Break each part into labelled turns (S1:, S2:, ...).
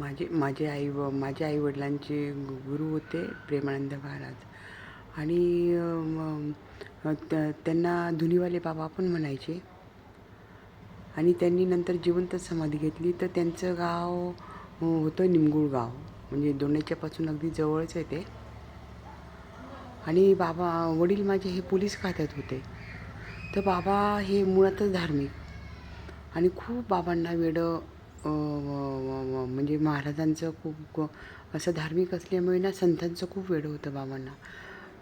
S1: माझे माझे आई व माझ्या आईवडिलांचे गुरु होते प्रेमानंद महाराज. आणि त्या- त्यांना धुनीवाले बाबा पण म्हणायचे. आणि त्यांनी नंतर जिवंत समाधी घेतली. तर त्यांचं गाव होतं निमगुळ गाव. म्हणजे दोंडेच्यापासून अगदी जवळच आहे ते. आणि बाबा वडील माझे हे पोलीस खात्यात होते. तर बाबा हे मुळातच धार्मिक. आणि खूप बाबांना वेडं म्हणजे महाराजांचं खूप असं धार्मिक असल्यामुळे ना संतांचं खूप वेळ होतं बाबांना.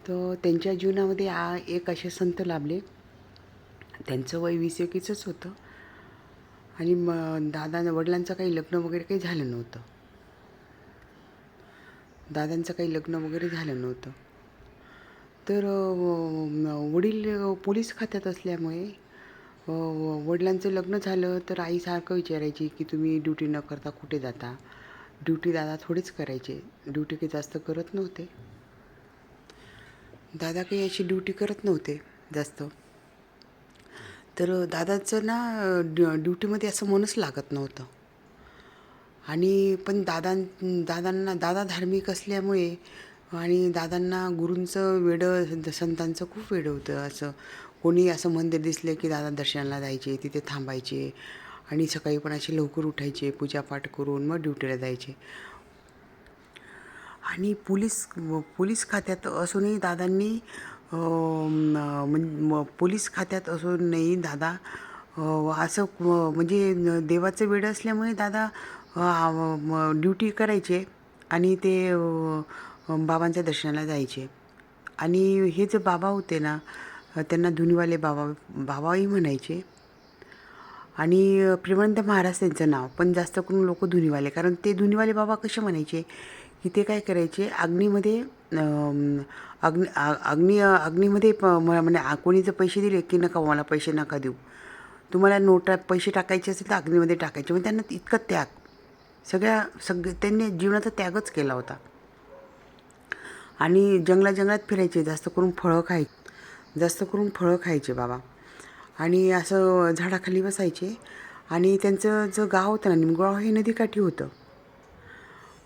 S1: तर त्यांच्या जीवनामध्ये आ एक असे संत लाभले. त्यांचं वय वीस एकवीसच होतं. आणि मग दादा वडिलांचं काही लग्न वगैरे काही झालं नव्हतं. दादांचं काही लग्न वगैरे झालं नव्हतं. तर वडील पोलीस खात्यात असल्यामुळे वडिलांचं लग्न झालं तर आई सारखं विचारायची की तुम्ही ड्युटी न करता कुठे जाता? ड्युटी दादा थोडीच करायचे. ड्युटी काही जास्त करत नव्हते. दादा काही अशी ड्युटी करत नव्हते जास्त. तर दादाचं ना ड्यु ड्युटीमध्ये असं मनच लागत नव्हतं. आणि पण दादां दादांना दादा धार्मिक असल्यामुळे आणि दादांना गुरूंचं वेडं संतांचं खूप वेडं होतं असं. कोणी असं मंदिर दिसलं की दादा दर्शनाला जायचे तिथे थांबायचे आणि सकाळी पण असे लवकर उठायचे पूजापाठ करून मग ड्युटीला जायचे. आणि पोलीस पोलीस खात्यात असूनही दादांनी म्हण- पोलीस खात्यात असूनही दादा असं म्हणजे देवाचं वेळ असल्यामुळे दादा ड्युटी करायचे आणि ते बाबांच्या दर्शनाला जायचे. आणि हे जे बाबा होते ना त्यांना धुनीवाले बाबा बाबाही म्हणायचे. आणि प्रेमानंद महाराज त्यांचं नाव पण जास्त करून लोक धुनीवाले कारण ते धुनीवाले बाबा कसे म्हणायचे? की ते काय करायचे? अग्नीमध्ये अग्नि अग्नी अग्नीमध्ये प म- म्हणजे आ- कोणी जर पैसे दिले की नका मला पैसे नका देऊ. तुम्हाला नोटा पैसे टाकायचे असेल तर अग्नीमध्ये टाकायचे. म्हणजे त्यांना इतका त्याग. सगळ्या सग त्यांनी जीवनाचा त्यागच केला होता. आणि जंगला जंगलात फिरायचे जास्त करून फळं खायचे. जास्त करून फळं खायचे बाबा. आणि असं झाडाखाली बसायचे. आणि त्यांचं जो गाव होतं ना निमगाव हे नदीकाठी होतं.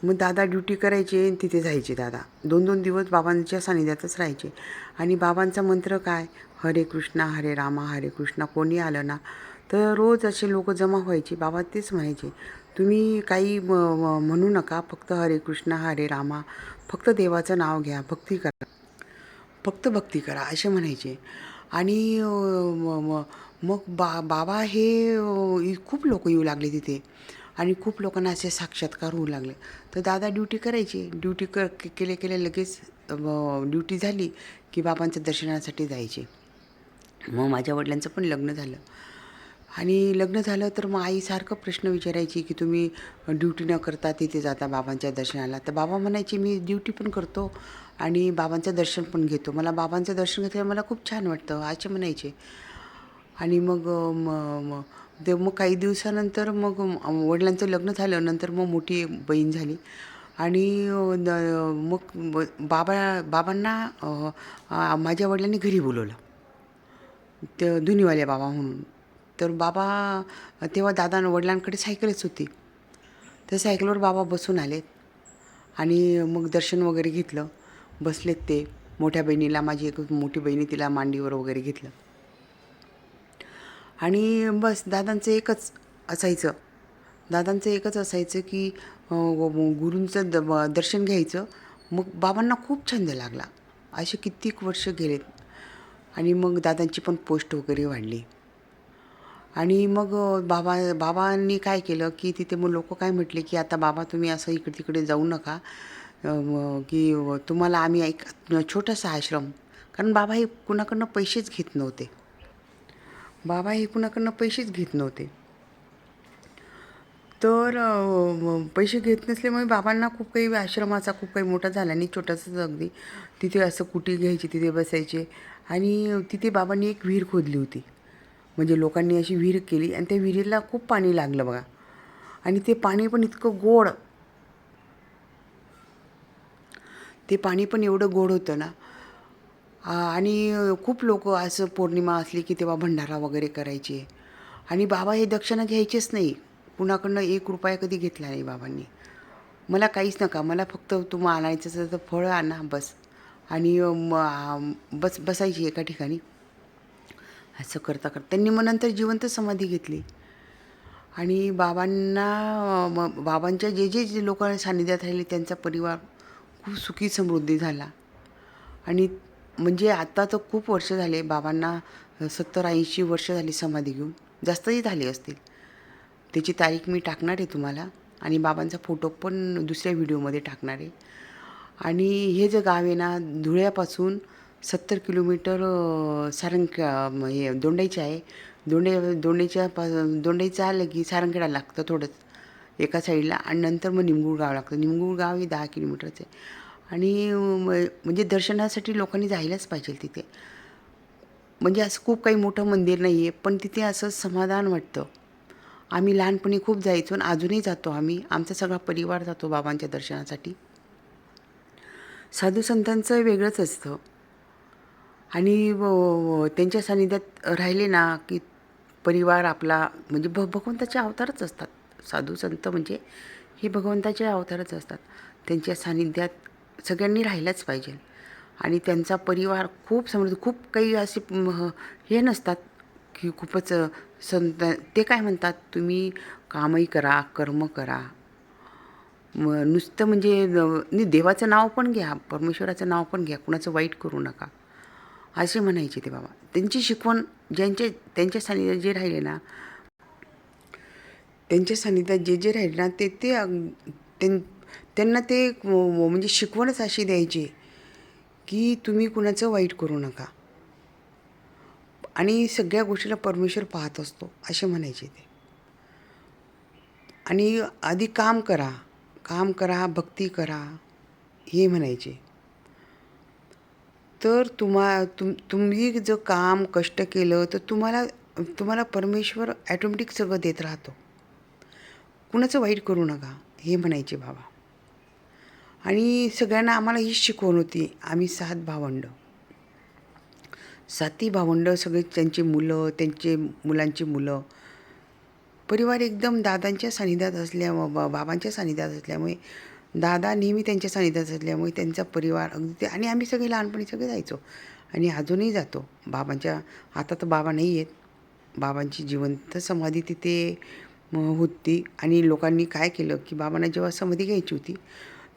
S1: मग दादा ड्युटी करायचे आणि तिथे जायचे दादा. दोन दोन दिवस बाबांच्या सानिध्यातच राहायचे. आणि बाबांचा मंत्र काय? हरे कृष्णा हरे रामा हरे कृष्णा कोणी आलं ना? तर रोज असे लोक जमा व्हायचे. बाबा तेच म्हणायचे तुम्ही काही म- म्हणू नका. फक्त हरे कृष्णा हरे रामा फक्त देवाचं नाव घ्या. भक्ती करा. फक्त भक्ती करा असे म्हणायचे. आणि मग बा बाबा हे खूप लोक येऊ लागले तिथे. आणि खूप लोकांना असे साक्षात्कार होऊ लागले. तर दादा ड्युटी करायचे. ड्युटी कर के- केले केले लगेच ड्युटी झाली की बाबांचं दर्शनासाठी जायचे. मग माझ्या वडिलांचं पण लग्न झालं. आणि लग्न झालं तर मग आईसारखं प्रश्न विचारायची की तुम्ही ड्युटी न करता तिथे जाता बाबांच्या दर्शनाला. तर बाबा म्हणायचे मी ड्युटी पण करतो आणि बाबांचं दर्शन पण घेतो. मला बाबांचं दर्शन घेतल्यावर मला खूप छान वाटतं असे म्हणायचे. आणि मग म म ते मग काही दिवसानंतर मग वडिलांचं लग्न झालं नंतर मग मोठी बहीण झाली. आणि मग बाबा बाबांना माझ्या वडिलांनी घरी बोलवलं. ते धुनीवाले बाबा म्हणून. तर बाबा तेव्हा दादा वडिलांकडे सायकलच होती. तर सायकलवर बाबा बसून आलेत. आणि मग दर्शन वगैरे घेतलं. बसलेत ते. मोठ्या बहिणीला माझी एक मोठी बहिणी तिला मांडीवर वगैरे घेतलं. आणि बस दादांचं एकच असायचं. दादांचं एकच असायचं की गुरूंचं द दर्शन घ्यायचं. मग बाबांना खूप छंद लागला. असे कित्येक वर्ष गेलेत. आणि मग दादांची पण पोस्ट वगैरे वाढली. आणि मग बाबा बाबांनी काय केलं की तिथे मग लोक काय म्हटले की आता बाबा तुम्ही असं इकडे तिकडे जाऊ नका. की तुम्हाला आम्ही एक छोटासा आश्रम कारण बाबा हे कुणाकडनं पैसेच घेत नव्हते. बाबा हे कुणाकडनं पैसेच घेत नव्हते. तर पैसे घेत नसल्यामुळे बाबांना खूप काही आश्रमाचा खूप काही मोठा झाला आणि छोटासाच अगदी. तिथे असं कुटी घ्यायची तिथे बसायचे. आणि तिथे बाबांनी एक विहीर खोदली होती. म्हणजे लोकांनी अशी विहीर केली आणि त्या विहिरीला खूप पाणी लागलं बघा. आणि ते पाणी पण इतकं गोड. ते पाणी पण एवढं गोड होतं ना. आणि खूप लोक असं पौर्णिमा असली की तेव्हा भंडारा वगैरे करायचे. आणि बाबा हे दक्षिणा घ्यायचेच नाही. कुणाकडनं एक रुपया कधी घेतला नाही बाबांनी. मला काहीच नका. मला फक्त तुम्हाला आणायचं तर फळं आणा बस. आणि बस बसायची एका ठिकाणी. असं करता करता. त्यांनी मग नंतर जिवंत समाधी घेतली. आणि बाबांना म बाबांच्या जे जे जे लोकांना सान्निध्यात राहिले त्यांचा परिवार खूप सुखी समृद्धी झाला. आणि म्हणजे आता तर खूप वर्ष झाले बाबांना सत्तर ऐंशी वर्ष झाली समाधी घेऊन. जास्तही झाली असतील. त्याची तारीख मी टाकणार आहे तुम्हाला. आणि बाबांचा फोटो पण दुसऱ्या व्हिडिओमध्ये टाकणार आहे. आणि हे जे गाव आहे ना धुळ्यापासून सत्तर किलोमीटर सारंग हे दोंडाईचे आहे. दोंडे दोंडेच्या पा दोंडाईचं आलं की सारंगखेडा लागतं थोडंच एका साईडला. आणि नंतर मग निमगूळ गाव लागतं. निमगूळ गाव हे दहा किलोमीटरचं आहे. आणि म्हणजे दर्शनासाठी लोकांनी जायलाच पाहिजे तिथे. म्हणजे असं खूप काही मोठं मंदिर नाही आहे पण तिथे असं समाधान वाटतं. आम्ही लहानपणी खूप जायचो आणि अजूनही जातो आम्ही. आमचा सगळा परिवार जातो बाबांच्या दर्शनासाठी. साधू संतांचं वेगळंच असतं. आणि व- त्यांच्या सानिध्यात राहिले ना की परिवार आपला म्हणजे भ भगवंताचे अवतारच असतात. साधू संत म्हणजे हे भगवंताचे अवतारच असतात. त्यांच्या सानिध्यात सगळ्यांनी राहिलंच पाहिजे. आणि त्यांचा परिवार खूप समृद्ध खूप काही असे हे नसतात की खूपच संत ते काय म्हणतात? तुम्ही कामही करा कर्म करा. म नुसतं म्हणजे देवाचं नाव पण घ्या परमेश्वराचं नाव पण घ्या कुणाचं वाईट करू नका. असे म्हणायचे ते बाबा. त्यांची शिकवण ज्यांचे त्यांच्या सानिध्यात जे राहिले ना त्यांच्या सानिध्यात जे जे राहिले ना ते ते त्यां त्यांना ते म्हणजे शिकवणच अशी द्यायची की तुम्ही कुणाचं वाईट करू नका. आणि सगळ्या गोष्टीला परमेश्वर पाहत असतो असे म्हणायचे ते. आणि आधी काम करा काम करा भक्ती करा हे म्हणायचे. तर तुम्हा तुम तुम्ही जर काम कष्ट केलं तर तुम्हाला तुम्हाला परमेश्वर ॲटोमॅटिक सगळं देत राहतो. कुणाचं वाईट करू नका हे म्हणायचे बाबा. आणि सगळ्यांना आम्हाला ही शिकवण होती आम्ही सात भावंड. साती भावंड सगळे त्यांची मुलं त्यांचे मुलांची मुलं. परिवार एकदम दादांच्या सानिध्यात असल्या बा- बाबांच्या सानिध्यात असल्यामुळे दादा नेहमी त्यांच्या सानिध्यात असल्यामुळे त्यांचा परिवार अगदी ते आणि आम्ही सगळे लहानपणी सगळे जायचो. आणि अजूनही जातो. बाबांच्या आता तर बाबा नाही आहेत. बाबांची जिवंत समाधी तिथे होती. आणि लोकांनी काय केलं की बाबांना जेव्हा समाधी घ्यायची होती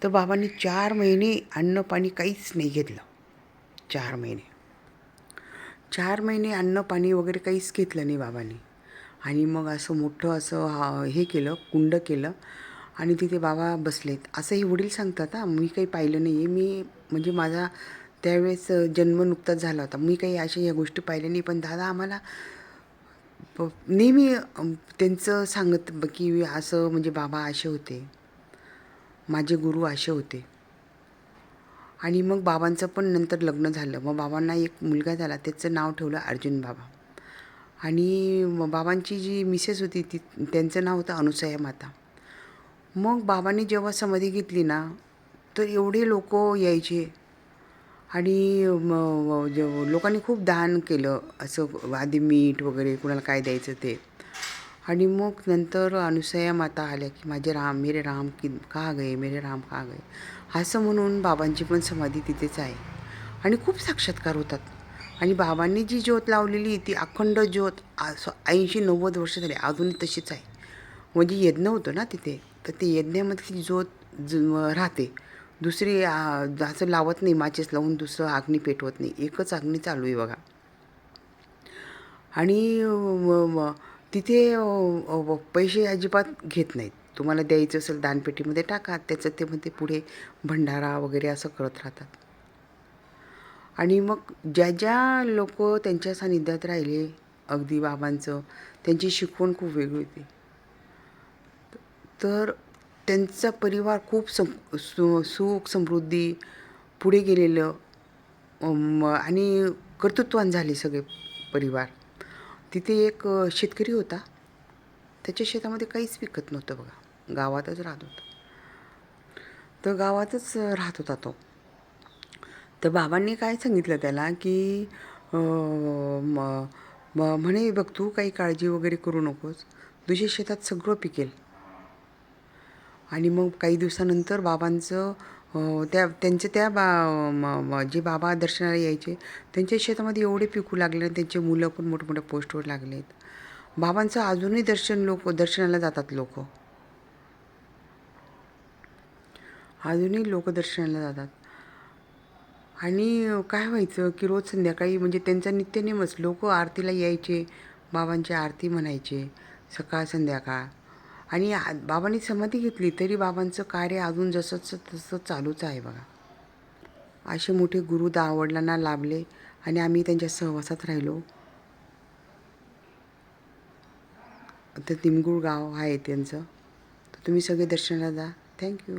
S1: तर बाबांनी चार महिने अन्न पाणी काहीच नाही घेतलं. चार महिने. चार महिने अन्न पाणी वगैरे काहीच घेतलं नाही बाबांनी. आणि मग असं मोठं असं हा- हे केलं कुंड केलं. आणि तिथे बाबा बसलेत. असं हे वडील सांगतात हां मी काही पाहिलं नाही आहे मी म्हणजे माझा त्यावेळेस जन्म नुकताच झाला होता. मी काही अशा या गोष्टी पाहिल्या नाही. पण दादा आम्हाला प- नेहमी त्यांचं सांगत की असं म्हणजे बाबा असे होते. माझे गुरु असे होते. आणि मग बाबांचं पण नंतर लग्न झालं. मग बाबांना एक मुलगा झाला. त्याचं नाव ठेवलं अर्जुन बाबा. आणि बाबांची जी मिसेस होती ती त्यांचं नाव होतं अनुसया माता. मग बाबांनी जेव्हा समाधी घेतली ना तर एवढे लोक यायचे. आणि लोकांनी खूप दान केलं असं आधी मीठ वगैरे कुणाला काय द्यायचं ते. आणि मग नंतर अनुसया माता आल्या की माझे राम मेरे राम की का गए मेरे राम का गए? असं म्हणून बाबांची पण समाधी तिथेच आहे. आणि खूप साक्षात्कार होतात. आणि बाबांनी जी ज्योत लावलेली ती अखंड ज्योत ऐंशी नव्वद वर्ष झाली अजूनही तशीच आहे. म्हणजे यज्ञ होतो ना तिथे. तर ते यज्ञामध्ये ज्योत ज राहते. दुसरी असं लावत नाही माचीस लावून दुसरं अग्नी पेटवत नाही. एकच अग्नी चालू आहे बघा. आणि तिथे पैसे अजिबात घेत नाहीत. तुम्हाला द्यायचं असेल दानपेटीमध्ये टाका त्याचं ते मग ते पुढे भंडारा वगैरे असं करत राहतात. आणि मग ज्या ज्या लोक त्यांच्या सानिध्यात राहिले अगदी बाबांचं त्यांची शिकवण खूप वेगळी होती. तर त्यांचा परिवार खूप सं सु सुख समृद्धी पुढे गेलेलं आणि कर्तृत्वान झाले सगळे परिवार. तिथे एक शेतकरी होता. त्याच्या शेतामध्ये काहीच पिकत नव्हतं बघा. गावातच राहत होता. तर गावातच राहत होता तो. तर बाबांनी काय सांगितलं त्याला की म- म्हणे बघ तू काही काळजी वगैरे करू नकोस. तुझ्या शेतात सगळं पिकेल. आणि मग काही दिवसानंतर बाबांचं त्या त्यांचे त्या बा जे बाबा दर्शनाला यायचे त्यांच्या शेतामध्ये एवढे पिकू लागले आणि त्यांचे मुलं पण मोठमोठ्या पोस्टवर लागलेत. बाबांचं अजूनही दर्शन लोक दर्शनाला जातात लोक. अजूनही लोक दर्शनाला जातात. आणि काय व्हायचं की रोज संध्याकाळी म्हणजे त्यांचा नित्यनेमच लोक आरतीला यायचे बाबांची आरती म्हणायचे सकाळ संध्याकाळ. आणि बाबांनी समाधी घेतली तरी बाबांचं कार्य अजून जसंच तसं चालूच आहे बघा. असे मोठे गुरु दावडलांना लाभले आणि आम्ही त्यांच्या सहवासात राहिलो. तर निमगूळ गाव आहे त्यांचं. तर तुम्ही सगळे दर्शनाला जा. थँक्यू